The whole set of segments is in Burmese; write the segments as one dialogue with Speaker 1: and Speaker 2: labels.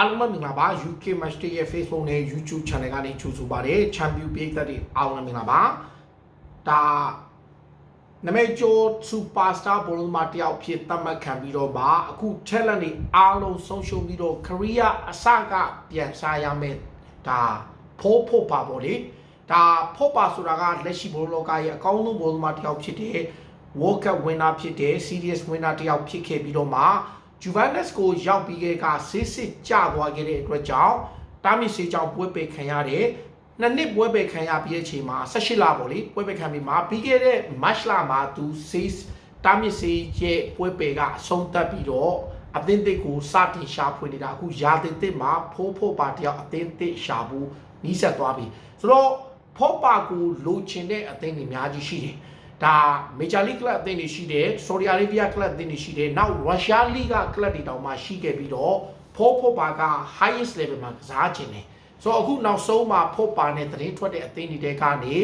Speaker 1: အားလုံးပဲမင်္ဂလာပါ UK Match Day ရဲ့ Facebook နဲ့ YouTube Channel ကနေကြိုဆိုပါရစေ Champion ပြည်သက်တွေအားလုံးပဲမင်္ဂလာပါဒါနမိတ်ကျော် Superstar ဘောလုံးမတယောက်ဖြစ်သတ်မှတ်ခံပြီးတော့ပါအခု challenge တွေအားလုံးဆုံးရှုံးပြီးတော့ career အစကပြန်စားရမယ်ဒါဖိုးဖို့ပါပေါ့လေဒါဖို့ပါဆိုတာကလက်ရှိဘောလုံးလောကရဲ့အကောင်းဆုံးဘောလုံးမတယောက်ဖြစ်တဲ့ World Cup winner ဖြစ်တဲ့ Series winner တယောက်ဖြစ်ခဲ့ပြီးတော့မှ Juventus ကိုရောက်ပြီးခဲ့ကစစ်စစ်ကြသွားခဲ့တဲ့အတွက်ကြောင့်တာမီစီကြောင့်ပွဲပေခံရတယ်နှစ်နှစ်ပွဲပေခံရပြီးတဲ့အချိန်မှာ18လပေါ့လေပွဲပေခံပြီးမှာပြီးခဲ့တဲ့ match လမှာသူ says တာမီစီရဲ့ပွဲပေကအဆုံးသတ်ပြီးတော့အသင်းတစ်ကိုစတင်ရှာဖွေနေတာအခုရာသီတစ်မှာဖိုးဖိုးပါတယောက်အသင်းတစ်ရှာဖို့နီးစပ်သွားပြီဆိုတော့ဖိုးပါကိုလိုချင်တဲ့အသင်းတွေအများကြီးရှိတယ် ဒါမေဂျာလိကလပ်အသင်းတွေရှိတယ်ဆော်ဒီအာရေဗျကလပ်အသင်းတွေရှိတယ်နောက်ရုရှားလိဂကလပ်တွေတောင်မှရှိခဲ့ပြီးတော့ဖိုးဖိုးပါက highest level မှာကစားခြင်းတယ်ဆိုတော့အခုနောက်ဆုံးမှာဖိုးပါနဲ့သတင်းထွက်တဲ့အသင်းတွေတဲကနေ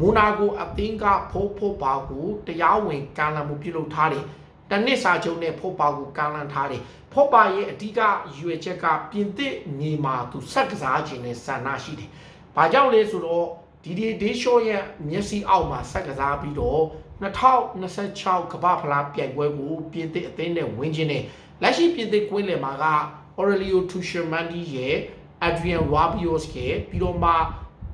Speaker 1: မိုနာကိုအသင်းကဖိုးဖိုးပါကိုတရားဝင်ကမ်းလှမ်းမှုပြုလုပ်ထားတယ်တနစ်စာချုပ်နဲ့ဖိုးပါကိုကမ်းလှမ်းထားတယ်ဖိုးပါရဲ့အဓိကရွေချက်ကပြင်သစ်ညီမာသူဆက်ကစားခြင်းနဲ့ဆန္ဒရှိတယ်။ဘာကြောင့်လဲဆိုတော့ ဒီဒီဒေးရှော့ရဲ့မျက်စိအောက်မှာဆက်ကစားပြီးတော့2026ကမ္ဘာဖလားပြိုင်ပွဲကိုပြင်သစ်အသင်းနဲ့ဝင်ခြင်းနဲ့လက်ရှိပြင်သစ်ကွင်းလယ်မှာက Aurelio Tchouameni ရဲ့ Adrian Rabiot ရဲ့ပြီးတော့မှ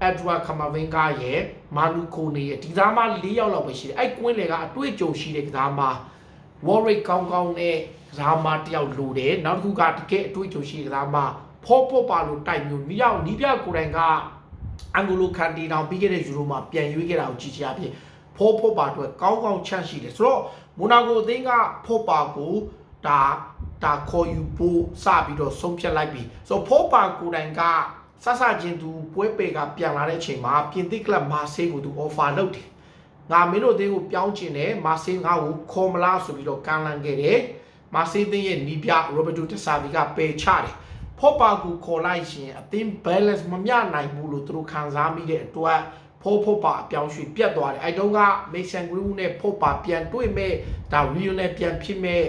Speaker 1: Edward Camavinga ရဲ့ Manu Kone ရဲ့ဒီသားမ၄ယောက်လောက်ပဲရှိတယ်အဲ့ကွင်းလယ်ကအတွေ့အကြုံရှိတဲ့ကစားမ Warwick ကောင်းကောင်းနဲ့ကစားမတယောက်လိုတယ်နောက်တစ်ခုကတကယ်အတွေ့အကြုံရှိတဲ့ကစားမဖောပေါ်ပါလို့တိုက်မျိုးနီးရောက်နီးပြကိုယ်တိုင်က အန်ဂိုလိုကန်တီတောင်ပြီးခဲ့တဲ့ယူရိုမှာပြန်ရွေးခဲ့တာကိုကြည့်ချအဖြစ်ဖောပေါ်ပါအတွက်ကောင်းကောင်းချန့်ရှိတယ်ဆိုတော့မိုနာကိုအသင်းကဖောပါကိုဒါဒါခေါ်ယူဖို့စပြီးတော့ဆုံးဖြတ်လိုက်ပြီဆိုတော့ဖောပါကိုယ်တိုင်ကဆဆချင်းသူပွဲပေကပြန်လာတဲ့အချိန်မှာပြင်သစ်ကလပ်မာဆေးကိုသူ offer လုပ်တယ်ငါမင်းတို့အသင်းကိုပြောင်းချင်တယ်မာဆေးငါ့ကိုခေါ်မလားဆိုပြီးတော့ကမ်းလှမ်းခဲ့တယ်မာဆေးအသင်းရဲ့နီးပြရိုဘတ်တိုတဆာဗီကပယ်ချတယ်ဖော့ပါကူခေါ်လိုက်ရင်အသင်း balance မမျှနိုင်ဘူး လို့သူတို့ခံစားမိတဲ့အတွက်ဖော့ဖော့ပါအပြောင်းရွှေ့ပြတ်သွားတယ်အဲတုန်းကမေဆန်ဂရီးနဲ့ဖော့ပါပြန်တွေ့မဲ့ဒါရီယိုနဲ့ပြန်ဖြစ်မဲ့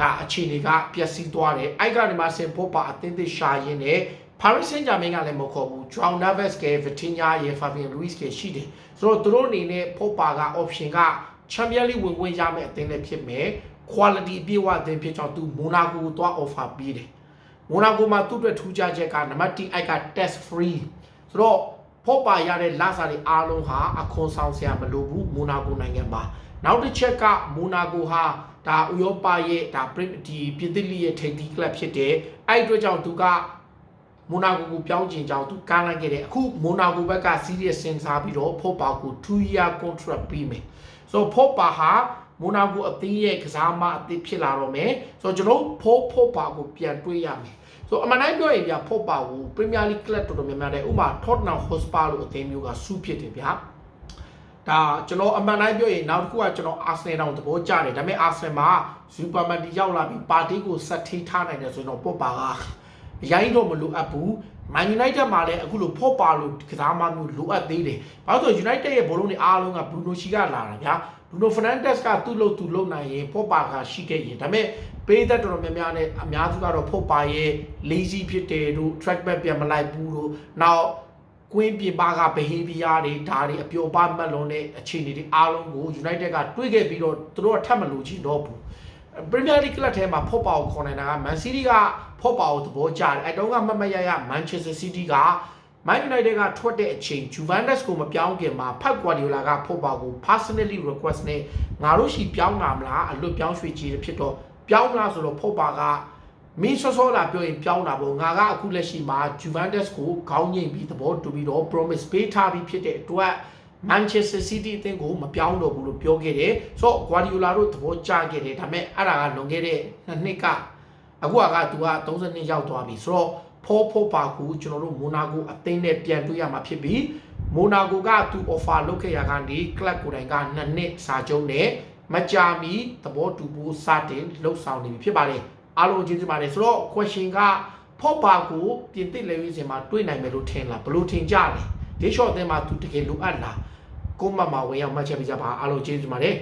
Speaker 1: ဒါအခြေအနေကပျက်စီးသွားတယ်အဲ့ကနေမှဆင်ဖော့ပါအသင်းသစ်ရှာရင်းနဲ့ Paris Saint-Germain ကလည်းမခေါ်ဘူး Joao Neves က Vitinha ရဲ့ Fabian Ruiz ကရှိတယ်ဆိုတော့သူတို့အနေနဲ့ဖော့ပါက option က Champions League ဝင်ခွင့်ရမယ့်အသင်းလည်းဖြစ်မယ် quality အပြည့်အဝအသင်းဖြစ်ကြောင်းသူ Monaco ကိုသွား offer ပေးတယ် Monaco မှာသူ့အတွက်ထူးခြားချက်ကနံပါတ်1အိုက်က test free ဆိုတော့ဖော့ပါရတဲ့လစာတွေအားလုံးဟာအခွန်ဆောင်စရာမလိုဘူး Monaco နိုင်ငံမှာနောက်တစ်ချက်က Monaco ဟာဒါဥရောပရဲ့ဒါဒီပြည်သစ်လီရဲ့ထိပ်သီးကလပ်ဖြစ်တယ်အဲ့ဒီအတွက်ကြောင့်သူကမိုနာကိုကိုပြောင်းကျင်ကြောင်းသူကမ်းလိုက်ခဲ့တယ်အခုမိုနာကိုဘက်က serious စဉ်းစားပြီးတော့ဖော့ပါကို2 year contract ပေးမယ်ဆိုတော့ဖော့ပါဟာမိုနာကိုအသင်းရဲ့ကစားမအသစ်ဖြစ်လာတော့မယ်ဆိုတော့ကျွန်တော်ဖော့ဖော့ပါကိုပြန်တွေးရမယ် ဆိုတော့အမှန်တိုင်းပြောရင်ဗျာဖော့ပါကို Premier League club တော်တော်များများတဲ့ဥပမာ Tottenham Hotspur လို့အသင်းမျိုးကစူးဖြစ်တယ်ဗျာဒါကျွန်တော်အမှန်တိုင်းပြောရင်နောက်တစ်ခုကကျွန်တော် Arsenal တောင်သဘောကျတယ်ဒါပေမဲ့ Arsenal မှာ Superman တီရောက်လာပြီးပါတီကိုဆက်ထိထားနိုင်တယ်ဆိုရင်တော့ပေါ့ပါကရိုင်းတော့မလိုအပ်ဘူး Man United မှာလည်းအခုလိုဖော့ပါလို့ကစားမမျိုးလိုအပ်သေးတယ်။ဘာလို့ဆို United ရဲ့ဘောလုံးတွေအားလုံးက Bruno ရှိကလာတာဗျာ။ Bruno Fernandes ကသူ့လို့သူ့လို့နိုင်ရင်ဖော့ပါကရှိခဲ့ရင်ဒါပေမဲ့ပေးသက်တော်တော်များများနဲ့အများစုကတော့ဖော့ပါရဲ့ lazy ဖြစ်တယ်တို့ track back ပြန်မလိုက်ဘူးတို့နောက်ကွင်းပြင်ပါက behavior တွေဒါတွေအပျော်ပါမတ်လုံးတဲ့အခြေအနေတွေအားလုံးကို United ကတွေးခဲ့ပြီးတော့သူတို့ကထပ်မလို့ချင်တော့ဘူး။ Premier League ကလပ်ထဲမှာဖော့ပါကိုခေါ်နေတာက Man City ကဖော့ပါကိုသဘောကျတယ်အဲတုန်းကမမရရ Manchester City က Man United ကထွက်တဲ့အချိန် Juventus ကိုမပြောင်းခင်မှာဖတ် Guardiola ကဖော့ပါကို personally request နဲ့ငါတို့ရှိပြောင်းလာမလားအလွတ်ပြောင်းရွှေ့ကြည့်ဖြစ်တော့ပြောင်းမလားဆိုတော့ဖော့ပါကမင်းစောစောလာပြောရင်ပြောင်းတာပေါ့ငါကအခုလက်ရှိမှာ Juventus ကိုခေါင်းငိမ့်ပြီးသဘောတူပြီးတော့ promise ပေးထားပြီးဖြစ်တဲ့အတွက် Manchester City အသင်းကိုမပြောင်းတော့ဘူးလို့ပြောခဲ့တယ်ဆိုတော့ Guardiola တို့သဘောကျခဲ့တယ်ဒါပေမဲ့အဲ့ဒါကလွန်ခဲ့တဲ့နှစ်နှစ်ကအခုကသူက32ရောက်သွားပြီဆိုတော့ ဖောဖောပါကူကျွန်တော်တို့မိုနာကိုအသင်းနဲ့ပြန်တွေ့ရမှာဖြစ်ပြီးမိုနာကိုကသူ offer လုပ်ခဲ့ရကနေ club ကိုယ်တိုင်ကနှစ်နှစ်စာချုပ်နဲ့မကြာမီသဘောတူဖို့စတင်လှုပ်ဆောင်နေပြီဖြစ်ပါတယ်အားလုံးကျေးဇူးပါတယ်ဆိုတော့ question ကဖောပါကိုပြင်သစ်လေဝင်းစင်မှာတွေ့နိုင်မယ်လို့ထင်လားဘယ်လိုထင်ကြလဲဒီ short အသင်းမှာသူတကယ်လိုအပ်လားကိုမမဝင်ရောက်မှတ်ချက်ပြကြပါအားလုံးကျေးဇူးပါတယ်